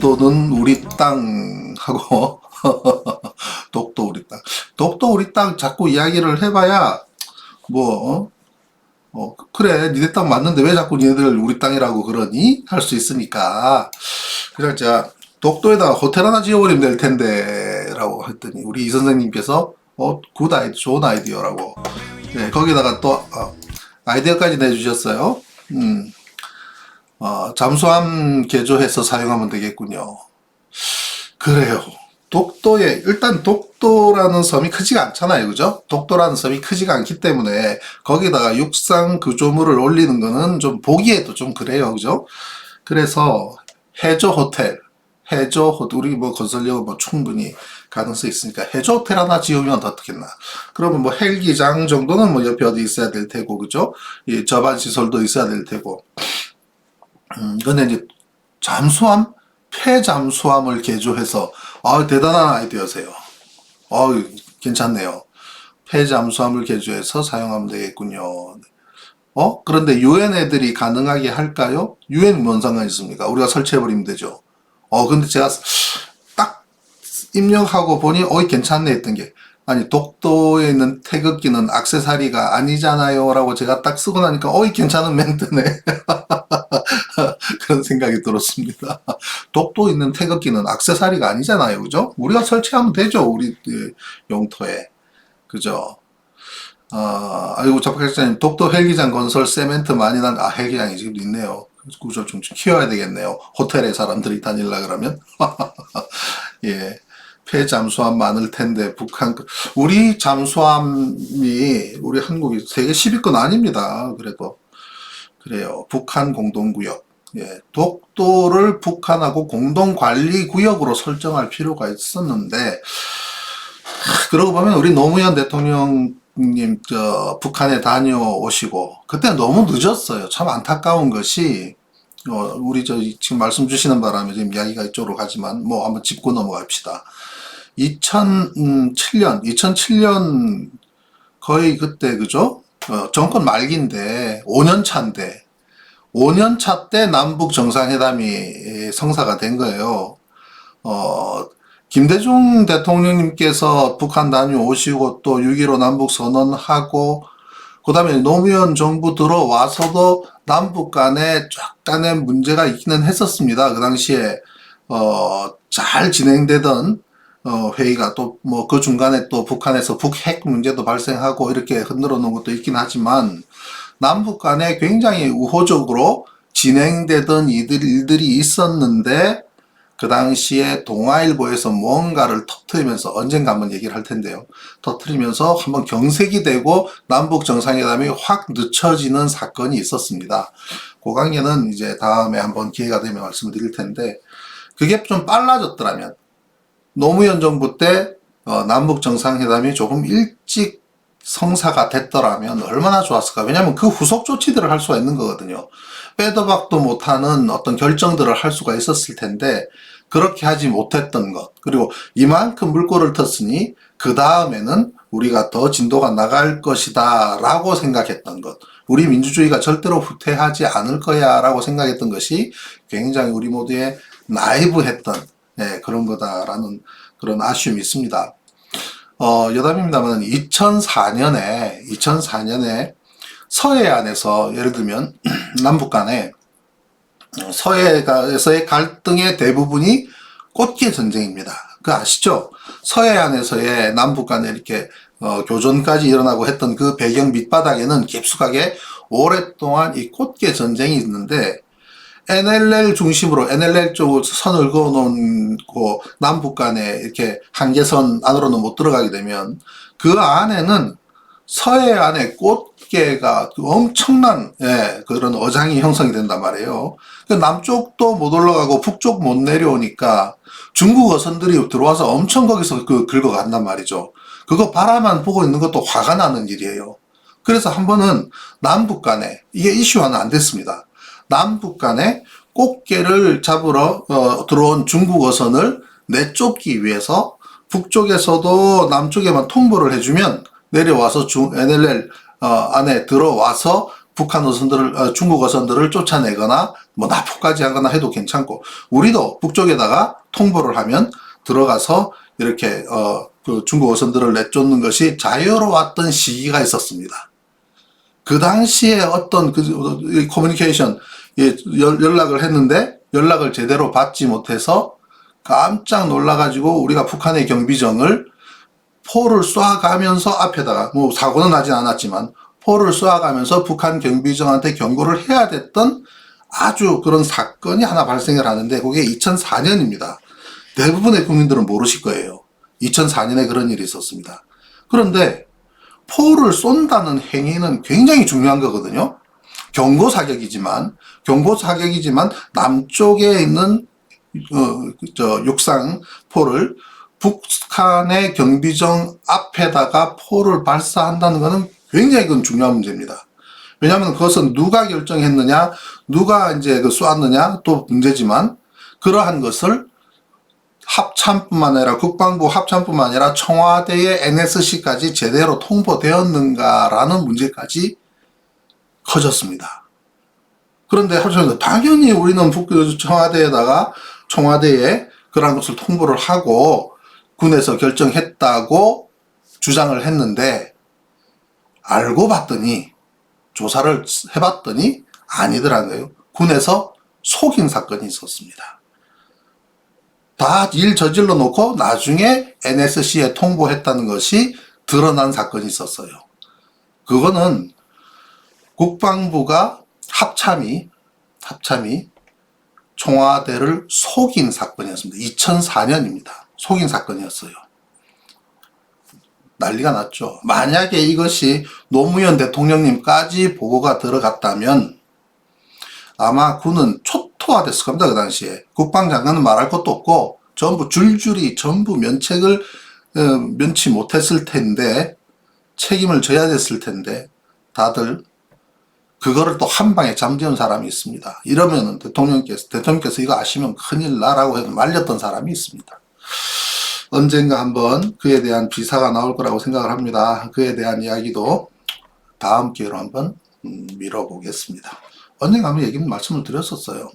독도는 우리 땅 하고 독도 우리 땅 독도 우리 땅 자꾸 이야기를 해봐야 뭐 어? 어, 그래 니네 땅 맞는데 왜 자꾸 니네들 우리 땅이라고 그러니 할 수 있으니까 그래서 제가 독도에다가 호텔 하나 지어버리면 될 텐데 라고 했더니 우리 이 선생님께서 어, 굿 아이디 좋은 아이디어라고 네, 거기다가 또 어, 아이디어까지 내주셨어요. 음. 어, 잠수함 개조해서 사용하면 되겠군요. 그래요. 독도에 일단 독도라는 섬이 크지가 않잖아요. 그죠? 독도라는 섬이 크지가 않기 때문에 거기다가 육상 구조물을 올리는 거는 좀 보기에도 좀 그래요. 그죠? 그래서 해저 호텔, 해저 호텔 우리 뭐 건설력 뭐 충분히 가능성이 있으니까 해저 호텔 하나 지으면 어떻겠나? 그러면 뭐 헬기장 정도는 뭐 옆에 어디 있어야 될 테고 그죠? 이 저반 시설도 있어야 될 테고. 음, 근데 이제 잠수함, 폐잠수함을 개조해서 아 대단한 아이디어세요. 어 괜찮네요. 폐잠수함을 개조해서 사용하면 되겠군요. 어? 그런데 유엔 애들이 가능하게 할까요? 유엔 뭔 상관 있습니까? 우리가 설치해버리면 되죠. 어, 근데 제가 딱 입력하고 보니, 어이, 괜찮네 했던 게, 아니, 독도에 있는 태극기는 악세사리가 아니잖아요. 라고 제가 딱 쓰고 나니까, 어이, 괜찮은 멘트네. 그런 생각이 들었습니다. 독도에 있는 태극기는 악세사리가 아니잖아요. 그죠? 우리가 설치하면 되죠. 우리 예, 용토에. 그죠? 아, 아이고, 작가님, 독도 헬기장 건설 세멘트 많이 난, 아, 헬기장이 지금 있네요. 구조 좀 키워야 되겠네요. 호텔에 사람들이 다닐라 그러면. 예. 폐 잠수함 많을 텐데, 북한, 그- 우리 잠수함이, 우리 한국이 세계 10위권 아닙니다. 그래도. 그래요. 북한 공동구역. 예. 독도를 북한하고 공동관리구역으로 설정할 필요가 있었는데, 그러고 보면 우리 노무현 대통령님 저 북한에 다녀오시고 그때 너무 늦었어요. 참 안타까운 것이 어 우리 저 지금 말씀 주시는 바람에 지금 이야기가 이쪽으로 가지만 뭐 한번 짚고 넘어갑시다. 2007년 2007년 거의 그때 그죠? 어, 정권 말기인데 5년 차인데 5년 차 때 남북 정상회담이 성사가 된 거예요. 어 김대중 대통령님께서 북한 다녀오시고 또 6.15 남북 선언하고 그 다음에 노무현 정부 들어와서도 남북 간에 약간의 문제가 있기는 했었습니다. 그 당시에 어, 잘 진행되던 어, 회의가 또 뭐 그 중간에 또 북한에서 북핵 문제도 발생하고 이렇게 흔들어 놓은 것도 있긴 하지만 남북 간에 굉장히 우호적으로 진행되던 이들, 일들이 있었는데 그 당시에 동아일보에서 뭔가를 터트리면서 언젠가 한번 얘기를 할 텐데요. 터트리면서 한번 경색이 되고 남북 정상회담이 확 늦춰지는 사건이 있었습니다. 그 강의는 이제 다음에 한번 기회가 되면 말씀을 드릴 텐데 그게 좀 빨라졌더라면 노무현 정부 때 어, 남북 정상회담이 조금 일찍 성사가 됐더라면 얼마나 좋았을까. 왜냐하면 그 후속 조치들을 할 수가 있는 거거든요. 빼도 박도 못하는 어떤 결정들을 할 수가 있었을 텐데 그렇게 하지 못했던 것 그리고 이만큼 물꼬를 텄으니 그 다음에는 우리가 더 진도가 나갈 것이다 라고 생각했던 것 우리 민주주의가 절대로 후퇴하지 않을 거야 라고 생각했던 것이 굉장히 우리 모두의 나이브했던 예, 그런 거다라는 그런 아쉬움이 있습니다. 어, 여담입니다만 2004년에 2004년에 서해안에서 예를 들면 남북 간에 서해에서의 갈등의 대부분이 꽃게 전쟁입니다. 그 아시죠? 서해안에서의 남북 간에 이렇게 어, 교전까지 일어나고 했던 그 배경 밑바닥에는 깊숙하게 오랫동안 이 꽃게 전쟁이 있는데 NLL 중심으로 NLL 쪽으로 선을 그어놓은 그 남북 간에 이렇게 한계선 안으로는 못 들어가게 되면 그 안에는 서해 안에 꽃게가 그 엄청난 예, 그런 어장이 형성이 된단 말이에요. 그 남쪽도 못 올라가고 북쪽 못 내려오니까 중국 어선들이 들어와서 엄청 거기서 그 긁어간단 말이죠. 그거 바라만 보고 있는 것도 화가 나는 일이에요. 그래서 한 번은 남북 간에 이게 이슈화는 안 됐습니다. 남북 간에 꽃게를 잡으러 어, 들어온 중국 어선을 내쫓기 위해서 북쪽에서도 남쪽에만 통보를 해주면 내려와서 중 NLL 어, 안에 들어와서 북한 어선들을 어, 중국 어선들을 쫓아내거나 뭐 납포까지 하거나 해도 괜찮고 우리도 북쪽에다가 통보를 하면 들어가서 이렇게 어, 그 중국 어선들을 내쫓는 것이 자유로웠던 시기가 있었습니다. 그 당시에 어떤 그이 커뮤니케이션 예, 연- 연락을 했는데 연락을 제대로 받지 못해서 깜짝 놀라가지고 우리가 북한의 경비정을 포를 쏴가면서 앞에다가 뭐 사고는 나진 않았지만 포를 쏘아가면서 북한 경비정한테 경고를 해야 됐던 아주 그런 사건이 하나 발생을 하는데 그게 2004년입니다. 대부분의 국민들은 모르실 거예요. 2004년에 그런 일이 있었습니다. 그런데 포를 쏜다는 행위는 굉장히 중요한 거거든요. 경고 사격이지만 경고 사격이지만 남쪽에 있는 어, 저 육상 포를 북한의 경비정 앞에다가 포를 발사한다는 것은 굉장히 그건 중요한 문제입니다. 왜냐하면 그것은 누가 결정했느냐, 누가 이제 그 쏘았느냐 또 문제지만 그러한 것을 합참뿐만 아니라 국방부 합참뿐만 아니라 청와대의 NSC까지 제대로 통보되었는가라는 문제까지 커졌습니다. 그런데 하시면 당연히 우리는 북 청와대에다가 청와대에 그러한 것을 통보를 하고 군에서 결정했다고 주장을 했는데 알고 봤더니 조사를 해봤더니 아니더라는 거예요. 군에서 속인 사건이 있었습니다. 다 일 저질러 놓고 나중에 NSC에 통보했다는 것이 드러난 사건이 있었어요. 그거는 국방부가 합참이 합참이 청와대를 속인 사건이었습니다. 2004년입니다. 속인 사건이었어요. 난리가 났죠. 만약에 이것이 노무현 대통령님까지 보고가 들어갔다면 아마 군은 초토화됐을 겁니다. 그 당시에. 국방장관은 말할 것도 없고 전부 줄줄이 전부 면책을 어, 면치 못했을 텐데 책임을 져야 됐을 텐데 다들 그거를 또 한 방에 잠재운 사람이 있습니다. 이러면 대통령께서 대통령께서 이거 아시면 큰일 나라고 해서 말렸던 사람이 있습니다. 언젠가 한번 그에 대한 비사가 나올 거라고 생각을 합니다. 그에 대한 이야기도 다음 기회로 한번 음, 미뤄보겠습니다. 언젠가 한번 얘기는 말씀을 드렸었어요.